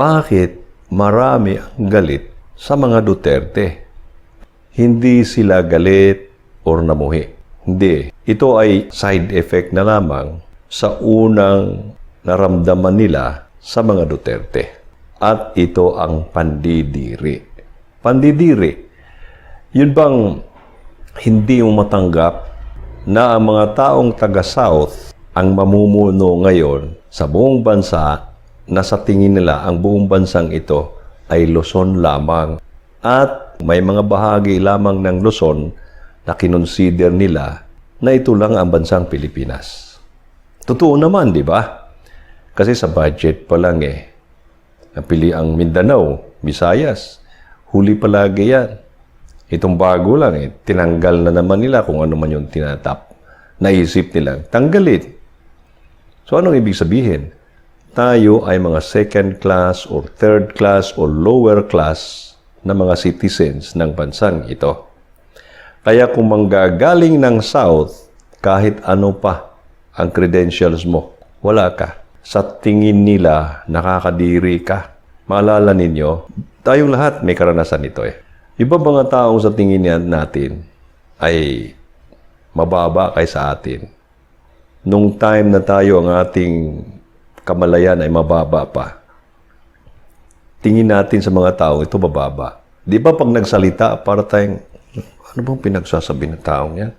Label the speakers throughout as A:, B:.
A: bakit marami ang galit sa mga Duterte? Hindi sila galit or namuhi. Hindi. Ito ay side effect na lamang sa unang naramdaman nila sa mga Duterte. At ito ang pandidiri. Pandidiri. Yun bang hindi mo matanggap na ang mga taong taga-South ang mamumuno ngayon sa buong bansa na sa tingin nila ang buong bansang ito ay Luzon lamang at may mga bahagi lamang ng Luzon na kinonsider nila na ito lang ang bansang Pilipinas. Totoo naman, di ba? Kasi sa budget pa lang eh. Napili ang Mindanao, Visayas, huli palagi yan. Itong bago lang eh, tinanggal na naman nila kung ano man yung tinatap. Naisip nila, tanggalin. So anong ibig sabihin? Tayo ay mga second class or third class or lower class na mga citizens ng bansang ito. Kaya kung manggagaling ng South, kahit ano pa ang credentials mo, wala ka. Sa tingin nila, nakakadiri ka. Maalala ninyo, tayong lahat may karanasan nito eh. Iba mga taong sa tingin natin ay mababa kaysa atin. Nung time na tayo ang ating kamalayan ay mababa pa, tingin natin sa mga tao, ito bababa. Di ba pag nagsalita, para tayong, ano bang pinagsasabi ng taong yan?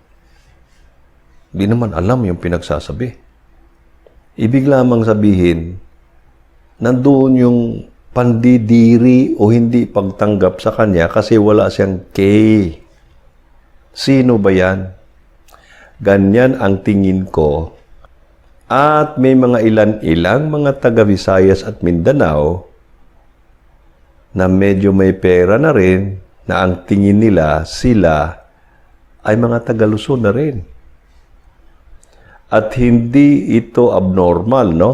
A: Di naman alam yung pinagsasabi. Ibig lamang sabihin, nandoon yung pandidiri o hindi pagtanggap sa kanya kasi wala siyang K. Sino ba yan? Ganyan ang tingin ko. At may mga ilan-ilang mga taga Visayas at Mindanao na medyo may pera na rin na ang tingin nila sila ay mga taga Luzon na rin. At hindi ito abnormal, no?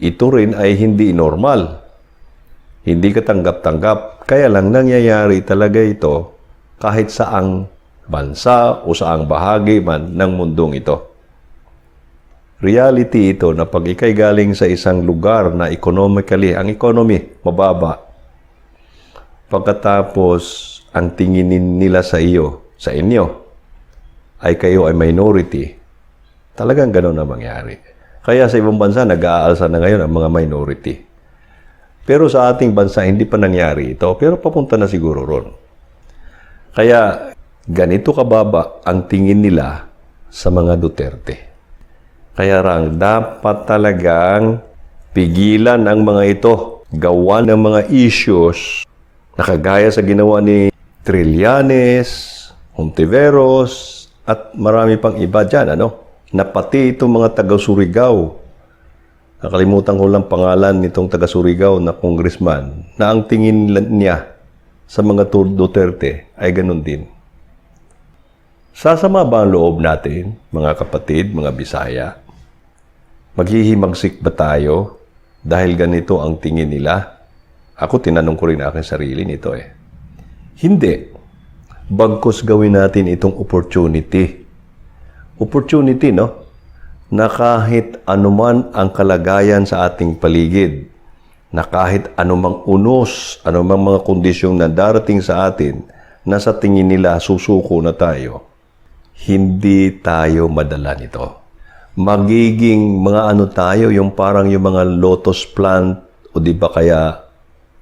A: Ito rin ay hindi normal. Hindi ka tanggap-tanggap. Kaya lang nangyayari talaga ito kahit saang bansa o saang bahagi man ng mundong ito. Reality ito na pag ikay galing sa isang lugar na economically, ang economy mababa, pagkatapos ang tinginin nila sa iyo, sa inyo, ay kayo ay minority, talagang gano'n na mangyari. Kaya sa ibang bansa, nag-aalsa na ngayon ang mga minority. Pero sa ating bansa, hindi pa nangyari ito. Pero papunta na siguro ron. Kaya ganito kababa ang tingin nila sa mga Duterte. Kaya rang dapat talagang pigilan ang mga ito. Gawa ng mga issues na kagaya sa ginawa ni Trillanes, Hontiveros, at marami pang iba dyan, ano? Na pati itong mga taga-Surigao, nakalimutan ko lang pangalan nitong taga-Surigao na congressman, na ang tingin niya sa mga Duterte ay ganun din. Sasama ba ang loob natin, mga kapatid, mga Bisaya? Maghihimagsik ba tayo dahil ganito ang tingin nila? Ako tinanong ko rin aking sarili nito eh. Hindi. Bagkos gawin natin itong opportunity. Opportunity, no? Na kahit anuman ang kalagayan sa ating paligid, na kahit anumang unos, anumang mga kondisyong na darating sa atin, na sa tingin nila susuko na tayo, hindi tayo madala nito. Magiging mga ano tayo, yung parang yung mga lotus plant, o di ba kaya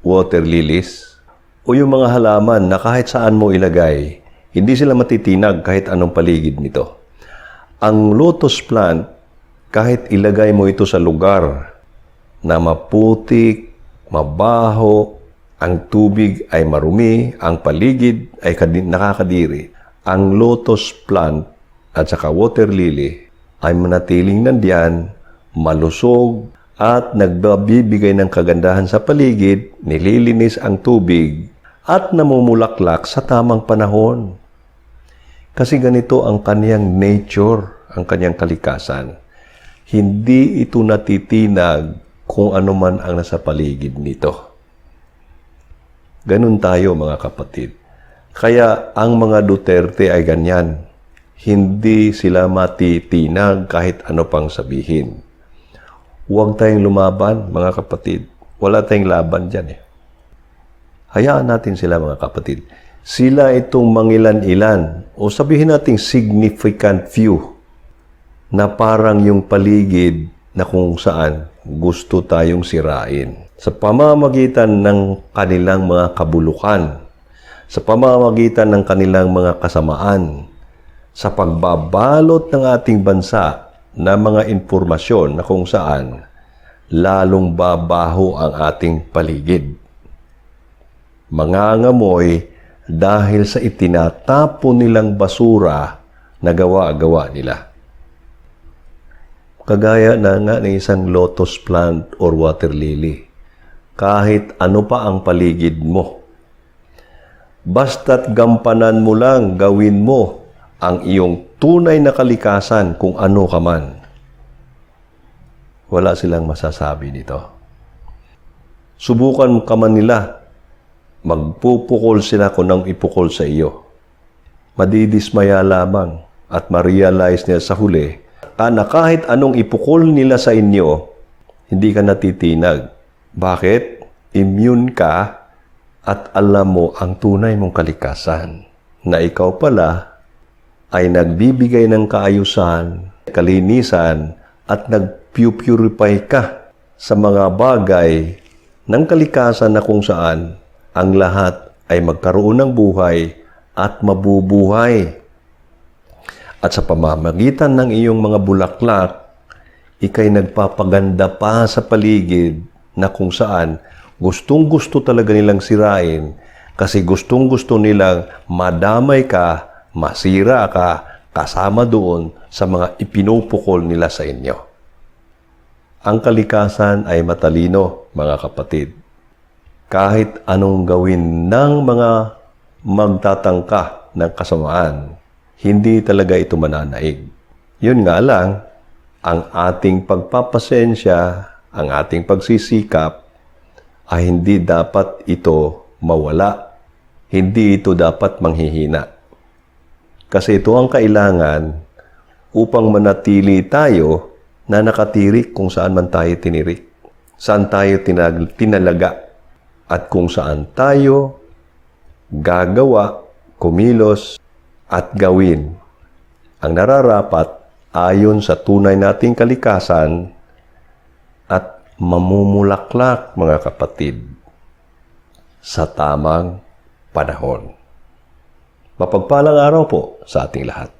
A: water lilies, o yung mga halaman na kahit saan mo ilagay, hindi sila matitinag kahit anong paligid nito. Ang lotus plant, kahit ilagay mo ito sa lugar na maputik, mabaho, ang tubig ay marumi, ang paligid ay nakakadiri, ang lotus plant at saka water lily ay manatiling nandiyan, malusog, at nagbibigay ng kagandahan sa paligid, nililinis ang tubig, at namumulaklak sa tamang panahon. Kasi ganito ang kaniyang nature, ang kaniyang kalikasan. Hindi ito natitinag kung ano man ang nasa paligid nito. Ganun tayo mga kapatid. Kaya ang mga Duterte ay ganyan. Hindi sila matitinag kahit ano pang sabihin. Huwag tayong lumaban, mga kapatid. Wala tayong laban dyan eh. Hayaan natin sila mga kapatid. Sila itong mangilan-ilan o sabihin nating significant few na parang yung paligid na kung saan gusto tayong sirain. Sa pamamagitan ng kanilang mga kabulukan, sa pamamagitan ng kanilang mga kasamaan, sa pagbabalot ng ating bansa na mga impormasyon na kung saan lalong babaho ang ating paligid. Mangangamoy dahil sa itinatapon nilang basura na gawa-gawa nila. Kagaya na nga ng isang lotus plant or water lily. Kahit ano pa ang paligid mo. Basta't gampanan mo lang gawin mo ang iyong tunay na kalikasan kung ano ka man. Wala silang masasabi nito. Subukan ka man nila. Magpupukol sila kung nang ipukol sa iyo. Madidismaya lamang at ma-realize nila sa huli na kahit anong ipukol nila sa inyo, hindi ka natitinag. Bakit? Immune ka at alam mo ang tunay mong kalikasan na ikaw pala ay nagbibigay ng kaayusan, kalinisan at nag-purify ka sa mga bagay ng kalikasan na kung saan ang lahat ay magkaroon ng buhay at mabubuhay. At sa pamamagitan ng iyong mga bulaklak, ikay nagpapaganda pa sa paligid na kung saan gustong-gusto talaga nilang sirain kasi gustong-gusto nilang madamay ka, masira ka, kasama doon sa mga ipinupukol nila sa inyo. Ang kalikasan ay matalino, mga kapatid. Kahit anong gawin ng mga magtatangka ng kasamaan, hindi talaga ito mananaig. Yun nga lang, ang ating pagpapasensya, ang ating pagsisikap, ay hindi dapat ito mawala. Hindi ito dapat manghihina. Kasi ito ang kailangan upang manatili tayo na nakatirik kung saan man tayo tinirik. Saan tayo tinag- tinalaga at kung saan tayo gagawa, kumilos at gawin ang nararapat ayon sa tunay nating kalikasan at mamumulaklak mga kapatid sa tamang panahon. Mapagpalang araw po sa ating lahat.